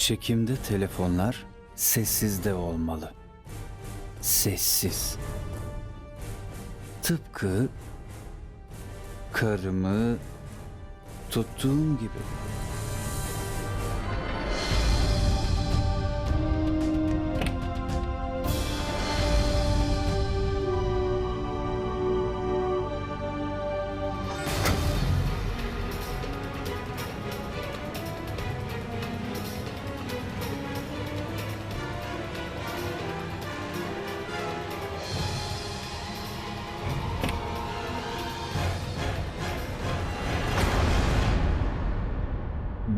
Çekimde telefonlar sessizde olmalı. Sessiz. Tıpkı karımı tuttuğum gibi.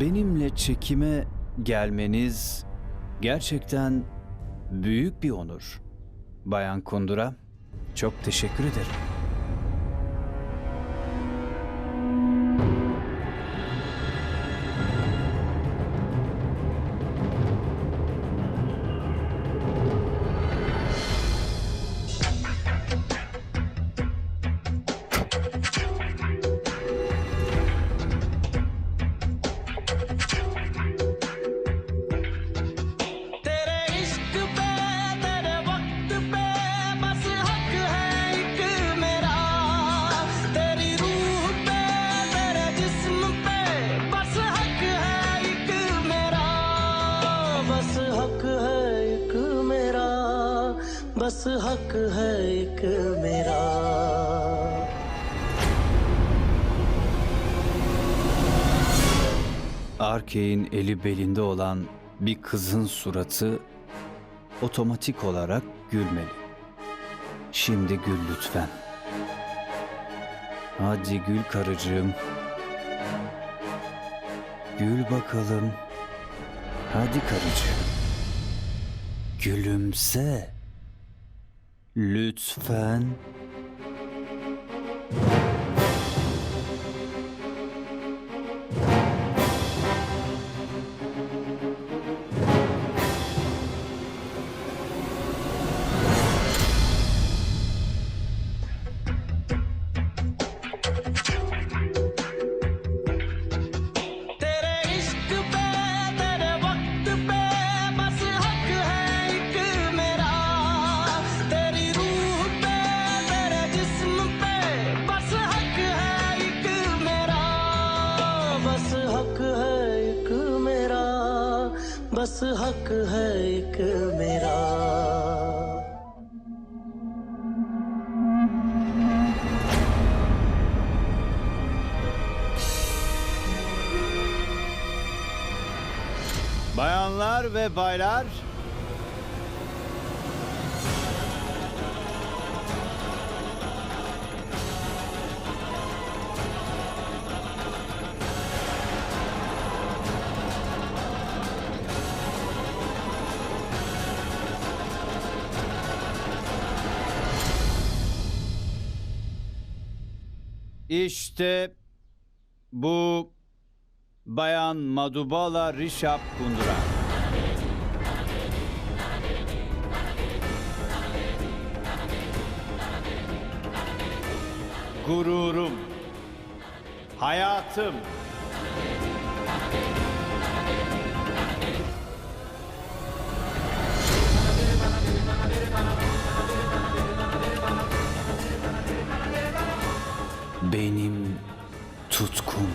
Benimle çekime gelmeniz gerçekten büyük bir onur. Bayan Kundura, çok teşekkür ederim. बस हक है एक मेरा Arkey'in eli belinde olan bir kızın suratı otomatik olarak gülmeli. Şimdi gül lütfen. Hadi gül karıcığım. Gül bakalım. Hadi karıcığım. Gülümse. Lütfen. हक है एक मेरा Bayanlar ve baylar. İşte bu Bayan Madubala Rishab Kundra. Gururum, hayatım. benim tutkum.